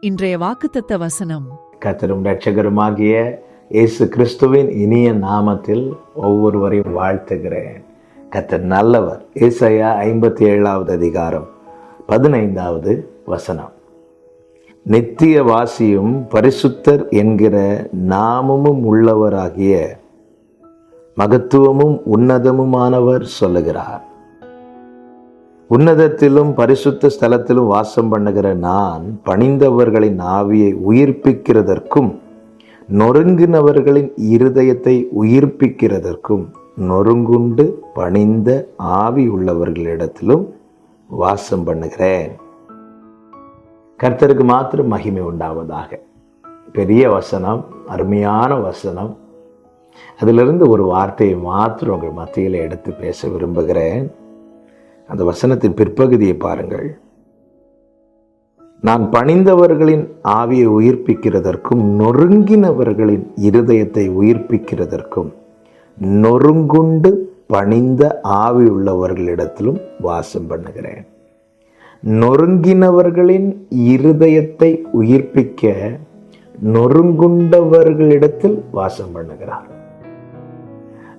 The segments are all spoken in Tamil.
இன்றைய வாக்குத்தத்த வசனம். கத்தரும் ரட்சகருமாகிய இயேசு கிறிஸ்துவின் இனிய நாமத்தில் ஒவ்வொருவரையும் வாழ்த்துகிறேன். கத்தர் நல்லவர். ஏசாயா ஐம்பத்தி ஏழாவது அதிகாரம் பதினைந்தாவது வசனம். நித்திய வாசியும் பரிசுத்தர் என்கிற நாமமும் உள்ளவராகிய மகத்துவமும் உன்னதமுமானவர் சொல்லுகிறார். உன்னதத்திலும் பரிசுத்த ஸ்தலத்திலும் வாசம் பண்ணுகிற நான் பணிந்தவர்களின் ஆவியை உயிர்ப்பிக்கிறதற்கும் நொறுங்கினவர்களின் இருதயத்தை உயிர்ப்பிக்கிறதற்கும் நொறுங்குண்டு பணிந்த ஆவி உள்ளவர்களிடத்திலும் வாசம் பண்ணுகிறேன். கர்த்தருக்கு மாத்திரம் மகிமை உண்டாவதாக. பெரிய வசனம் அருமையான வசனம். அதிலிருந்து ஒரு வார்த்தையை மாத்திரம் உங்கள் மத்தியில் எடுத்து பேச விரும்புகிறேன். அந்த வசனத்தின் பிற்பகுதியை பாருங்கள். நான் பணிந்தவர்களின் ஆவியை உயிர்ப்பிக்கிறதற்கும் நொறுங்கினவர்களின் இருதயத்தை உயிர்ப்பிக்கிறதற்கும் நொறுங்குண்டு பணிந்த ஆவி உள்ளவர்களிடத்திலும் வாசம் பண்ணுகிறேன். நொறுங்கினவர்களின் இருதயத்தை உயிர்ப்பிக்க நொறுங்குண்டவர்களிடத்தில் வாசம் பண்ணுகிறார்.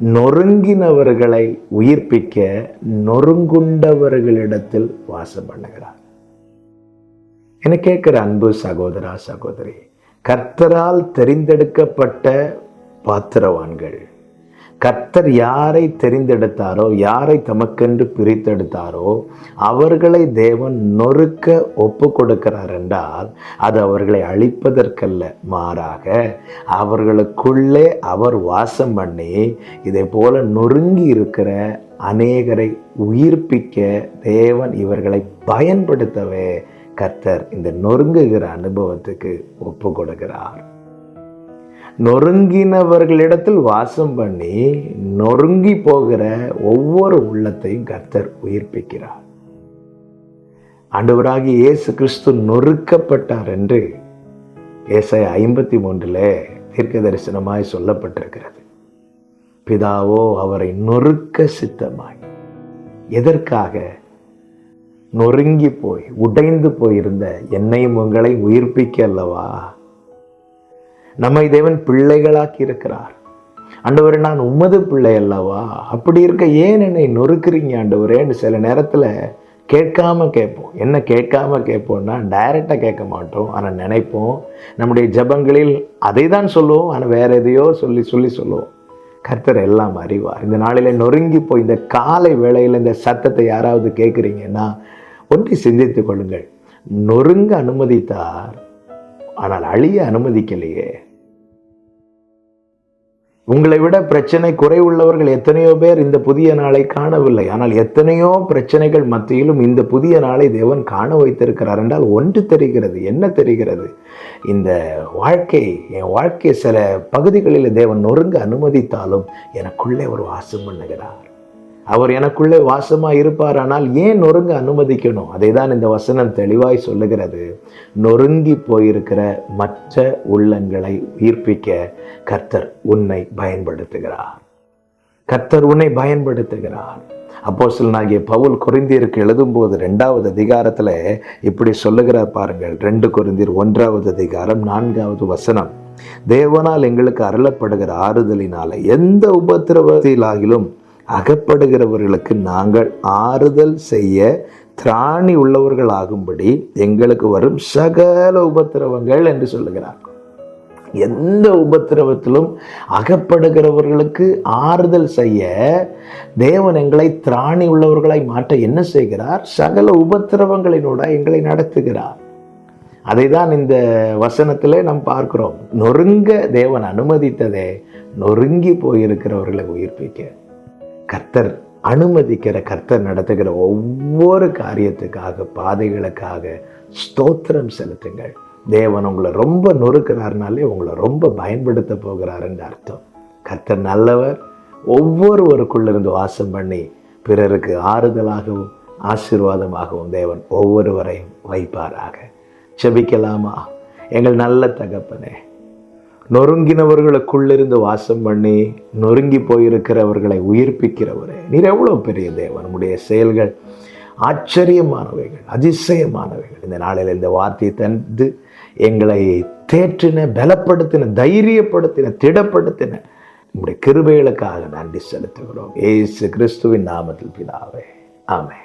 நொறுங்கினவர்களை உயிர்ப்பிக்க நொறுங்குண்டவர்களிடத்தில் வாசம் பண்ணுகிறார். என கேட்கிற அன்பு சகோதரா சகோதரி கர்த்தரால் தெரிந்தெடுக்கப்பட்ட பாத்திரவான்கள் கர்த்தர் யாரை தெரிந்தெடுத்தாரோ யாரை தமக்கென்று பிரித்தெடுத்தாரோ அவர்களை தேவன் நொறுக்க ஒப்பு கொடுக்கிறார் என்றால் அது அவர்களை அழிப்பதற்கல்ல மாறாக அவர்களுக்குள்ளே அவர் வாசம் பண்ணி இதை போல நொறுங்கி இருக்கிற அநேகரை உயிர்ப்பிக்க தேவன் இவர்களை பயன்படுத்தவே கர்த்தர் இந்த நொறுங்குகிற அனுபவத்துக்கு ஒப்பு கொடுக்கிறார் நொறுங்கினவர்களிடத்தில் வாசம் பண்ணி நொறுங்கி போகிற ஒவ்வொரு உள்ளத்தையும் கர்த்தர் உயிர்ப்பிக்கிறார். ஆண்டவராகி இயேசு கிறிஸ்து நொறுக்கப்பட்டார் என்று ஏசாய ஐம்பத்தி மூன்றில் தீர்க்க தரிசனமாய் சொல்லப்பட்டிருக்கிறது. பிதாவோ அவரை நொறுக்க சித்தமாய். எதற்காக? நொறுங்கி போய் உடைந்து போயிருந்த என்னையும் உங்களை உயிர்ப்பிக்க அல்லவா? நம்மை தேவன் பிள்ளைகளாக்கி இருக்கிறார். ஆண்டவர் நான் உமது பிள்ளை அல்லவா? அப்படி இருக்க ஏன் என்னை நொறுக்குறீங்க ஆண்டவரேன்னு சில நேரத்தில் கேட்காம கேட்போம். என்ன கேட்காம கேட்போம்னா டைரெக்டாக கேட்க மாட்டோம். ஆனால் நினைப்போம். நம்முடைய ஜபங்களில் அதை தான் சொல்லுவோம். ஆனால் வேற எதையோ சொல்லி சொல்லி சொல்லுவோம். கர்த்தர் எல்லாம் அறிவார். இந்த நாளில் நொறுங்கி போய் இந்த காலை வேளையில் இந்த சத்தத்தை யாராவது கேட்குறீங்கன்னா ஒன்றை சிந்தித்து கொள்ளுங்கள். நொறுங்க அனுமதித்தார். ஆனால் அழிய அனுமதிக்கலையே. உங்களை விட பிரச்சனை குறைவுள்ளவர்கள் எத்தனையோ பேர் இந்த புதிய நாளை காணவில்லை. ஆனால் எத்தனையோ பிரச்சனைகள் மத்தியிலும் இந்த புதிய நாளை தேவன் காண வைத்திருக்கிறார் என்றால் ஒன்று தெரிகிறது. என்ன தெரிகிறது? இந்த வாழ்க்கை என் வாழ்க்கை சில பகுதிகளில் தேவன் நொறுங்க அனுமதித்தாலும் எனக்குள்ளே ஒரு வாசம் பண்ணுகிறார். அவர் எனக்குள்ளே வாசமாக இருப்பார். ஆனால் ஏன் நொறுங்க அனுமதிக்கணும்? அதை தான் இந்த வசனம் தெளிவாய் சொல்லுகிறது. நொறுங்கி போயிருக்கிற மற்ற உள்ளங்களை உயிர்ப்பிக்க கர்த்தர் உன்னை பயன்படுத்துகிறார். கர்த்தர் உன்னை பயன்படுத்துகிறார். அப்போஸ்தலனாகிய பவுல் கொரிந்தியருக்கு எழுதும்போது ரெண்டாவது அதிகாரத்தில் இப்படி சொல்லுகிறார் பாருங்கள். ரெண்டு கொரிந்தியர் ஒன்றாவது அதிகாரம் நான்காவது வசனம். தேவனால் எங்களுக்கு அருளப்படுகிற ஆறுதலினால எந்த உபத்திரவத்திலாகிலும் அகப்படுகிறவர்களுக்கு நாங்கள் ஆறுதல் செய்ய திராணி உள்ளவர்கள் ஆகும்படி எங்களுக்கு வரும் சகல உபத்திரவங்கள் என்று சொல்லுகிறார். எந்த உபத்திரவத்திலும் அகப்படுகிறவர்களுக்கு ஆறுதல் செய்ய தேவன் எங்களை திராணி உள்ளவர்களாய் மாற்ற என்ன செய்கிறார்? சகல உபத்திரவங்களினோட எங்களை நடத்துகிறார். அதை தான் இந்த வசனத்திலே நாம் பார்க்கிறோம். நொறுங்க தேவன் அனுமதித்ததே நொறுங்கி போயிருக்கிறவர்களை உயிர்ப்பிக்க. கர்த்தர் அனுமதிக்கிற கர்த்தர் நடத்துகிற ஒவ்வொரு காரியத்துக்காக பாதைகளுக்காக ஸ்தோத்திரம் செலுத்துங்கள். தேவன் உங்களை ரொம்ப நொறுக்கிறாருனாலே உங்களை ரொம்ப பயன்படுத்த போகிறாருன்னு அர்த்தம். கர்த்தர் நல்லவர். ஒவ்வொருவருக்குள்ளிருந்து வாசம் பண்ணி பிறருக்கு ஆறுதலாகவும் ஆசீர்வாதமாகவும் தேவன் ஒவ்வொருவரையும் வைப்பாராக. செபிக்கலாமா எங்கள் நல்ல தகப்பனே நொறுங்கினவர்களுக்குள்ளிருந்து வாசம் பண்ணி நொறுங்கி போயிருக்கிறவர்களை உயிர்ப்பிக்கிறவரே. நீர் எவ்வளோ பெரிய தேவன்? உம்முடைய செயல்கள் ஆச்சரியமானவைகள் அதிசயமானவைகள். இந்த நாளில் இந்த வார்த்தையை தந்து எங்களை தேற்றின பலப்படுத்தின தைரியப்படுத்தின திடப்படுத்தின உங்களுடைய கிருபைகளுக்காக நன்றி செலுத்துகிறோம். ஏசு கிறிஸ்துவின் நாமத்தில் பிதாவே. ஆமே